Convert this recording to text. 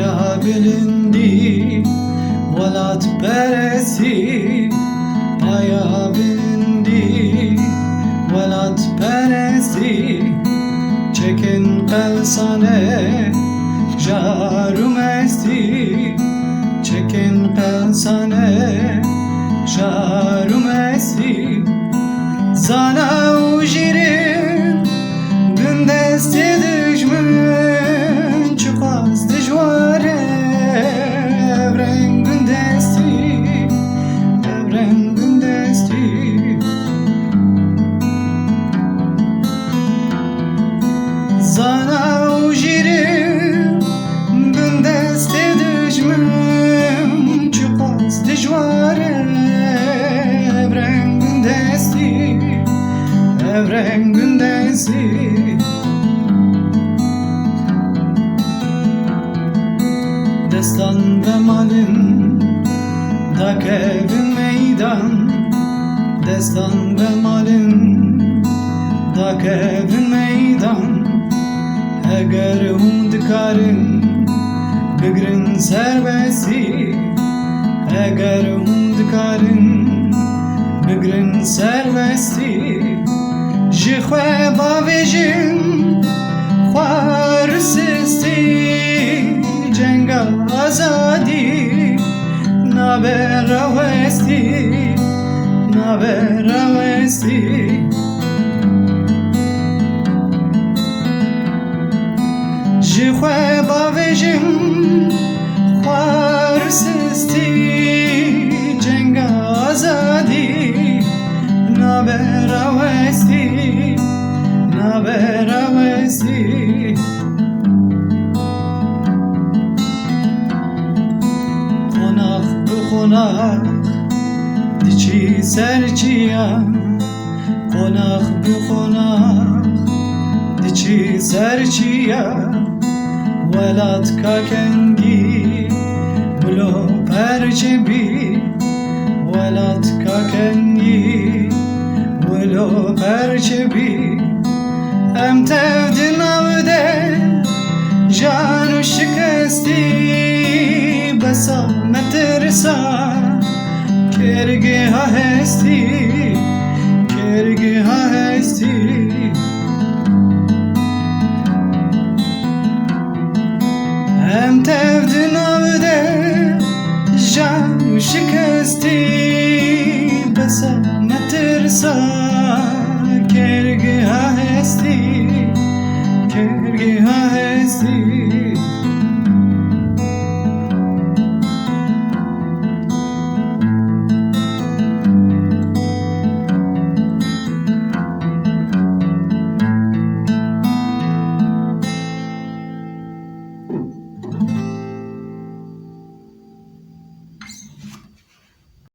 dünya bilindi Velat peresi Paya bilindi Velat peresi Çekin kalsane Jarum esti Çekin kalsane Jarum esti Zana ujirin Gündesti düşmüş. Evren gün desti Destan ve malin Tak evin meydan. Destan ve malin Tak evin meydan. Eğer hum dikarin Bigrin serbesti Eğer hum dikarin Bigrin serbesti Jixwe bavêjin Xwar sistî Cenga azadî Nabe rawestî Nabe rawestî Jixwe bavêjin Xwar rawestî Konak bu konak Diçi serçiya Konak bu konak Diçi serçiya Velat kakengi Blo perçebi Velat kakengi Blo perçebi Em tevdin avde Janu şikesti Besa metersa Kerge ha hesti Kerge ha hesti